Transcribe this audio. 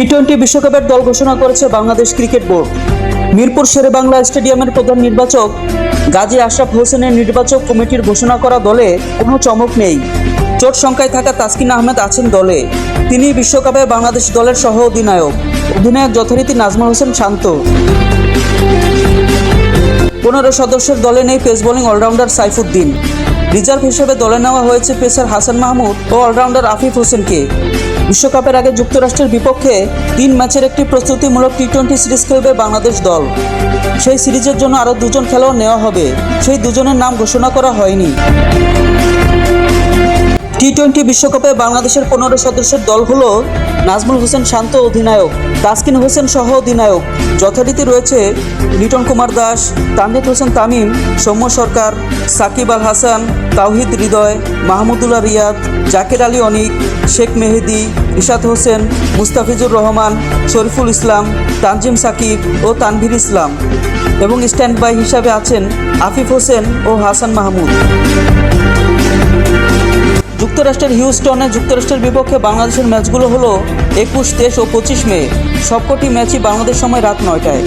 T twenty বিশ্বকাপের দল ঘোষণা করেছে বাংলাদেশ ক্রিকেট বোর্ড। মিরপুর শেরে বাংলা স্টেডিয়ামের প্রধান নির্বাচক গাজী আশরাফ হোসেনের নির্বাচক কমিটির ঘোষণা করা দলে কোনো চমক নেই। চোট সংখ্যায় থাকা তাসকিন আহমেদ আছেন দলে। তিনি বিশ্বকাপে বাংলাদেশ দলের সহ অধিনায়ক অধিনায়ক যথারীতি নাজমুল হোসেন শান্ত। পনেরো সদস্যের দলে নেই pace bowling allrounder Saifuddin. Reserve হিসেবে দলে নেওয়া হয়েছে পেসার হাসান মাহমুদ ও অলরাউন্ডার আফিফ হোসেনকে। বিশ্বকাপের আগে যুক্তরাষ্ট্রের বিপক্ষে তিন ম্যাচের একটি প্রস্তুতিমূলক টি টোয়েন্টি সিরিজ খেলবে বাংলাদেশ দল। সেই সিরিজের জন্য আরও দুজন খেলোয়াড় নেওয়া হবে। সেই দুজনের নাম ঘোষণা করা হয়নি। টি টোয়েন্টি বিশ্বকাপে বাংলাদেশের পনেরো সদস্যের দল হল নাজমুল হোসেন শান্ত অধিনায়ক, তাসকিন হোসেন সহ অধিনায়ক। যথারীতি রয়েছে লিটন কুমার দাস তানজিদ হোসেন তামিম, সৌম্য সরকার, সাকিব আল হাসান, তাওহিদ হৃদয়, মাহমুদুল্লাহ রিয়াদ, জাকির আলী অনিক, শেখ মেহেদি ইশাদ হোসেন, মুস্তাফিজুর রহমান, শরীফুল ইসলাম, তানজিম সাকিব ও তানভীর ইসলাম। এবং স্ট্যান্ড বাই হিসাবে আছেন আফিফ হোসেন ও হাসান মাহমুদ। যুক্তরাষ্ট্রের হিউস্টনে যুক্তরাষ্ট্রের বিপক্ষে বাংলাদেশের ম্যাচগুলো হলো একুশ, তেইশ ও পঁচিশ মে। সবকটি ম্যাচই বাংলাদেশ সময় রাত নয়টায়।